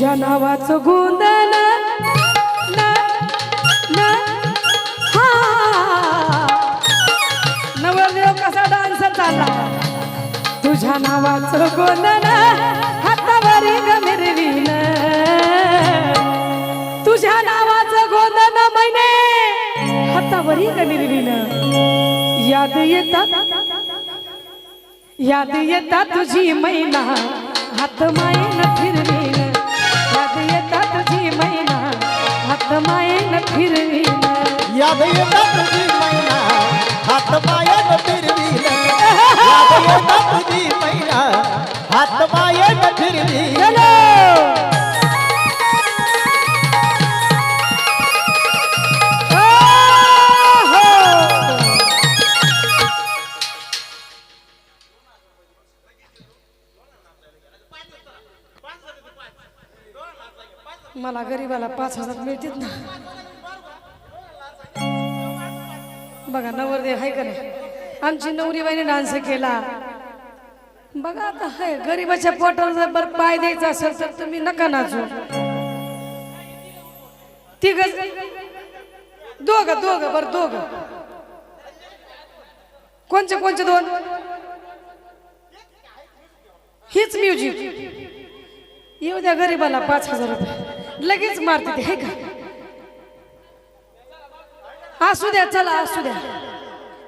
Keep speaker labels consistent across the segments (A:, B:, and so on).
A: तुझ्या नावाचं गोंधळ हा. नवरदेव कसा डान्स चालला तुझ्या नावाचं गोंधळ हातावरी गमिरवीन. तुझ्या नावाचं गोंधळ महिने हातावरी गमिरवीन. याद येतात? याद येता तुझी मैना. हात मायन फिरवी. याद येता तुझी मैना हात मायेन फिरवीन।
B: याद येतात तुझी मैना हात पायात फिरवील याद
A: मला गरीबाला पाच हजार मिळतील ना. बघा नवरदेव हाय का नाही? आमची नवरीबाईने डान्स केला. बघा आता हाय गरीबाच्या पोटावर जर बर पाय द्यायचा असेल तर तुम्ही नका नाचू. तिघ दोघ दोघ बर दोघ. कोणचे कोणचे दोन? हीच म्युझिक. येऊ द्या गरीबाला पाच हजार रुपये. लगेच मारते हे का? असू द्या चला असू द्या.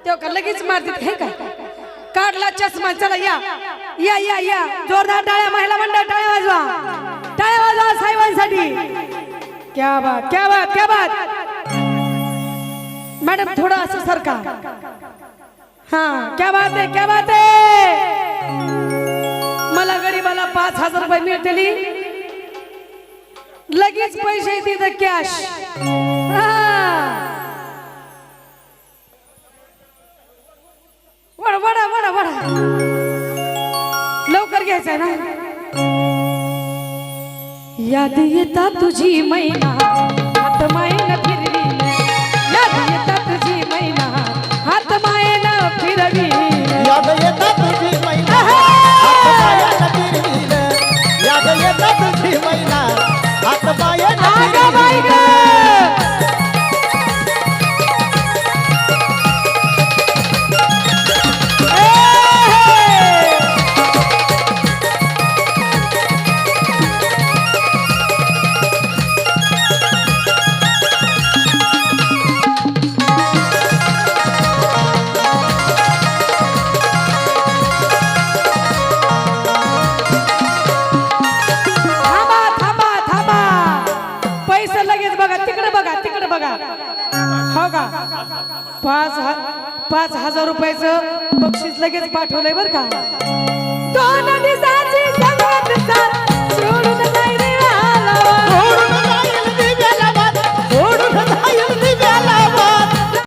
A: तेव्हा का लगेच मारते हे का? काढला चष्मा चला या. या या या. जोरदार टाळ्या महिला मंडळ टाळ्या वाजवा. टाळ्या वाजवा साहेबांसाठी. क्या बात क्या बात क्या बात. मॅडम थोडं असं सरका हा क्या बात आहे क्या बात आहे. मला गरीबाला पाच हजार रुपये मिळतील. लगेच पैसे तिथं कॅश वडा वडा वडा वडा. लवकर घ्यायचंय ना? याद येता तुझी मैना. आता महिना हो का? पाच पाच हजार रुपयाचं बक्षीस लगेच पाठवलंय बर का? दोन दिवसाची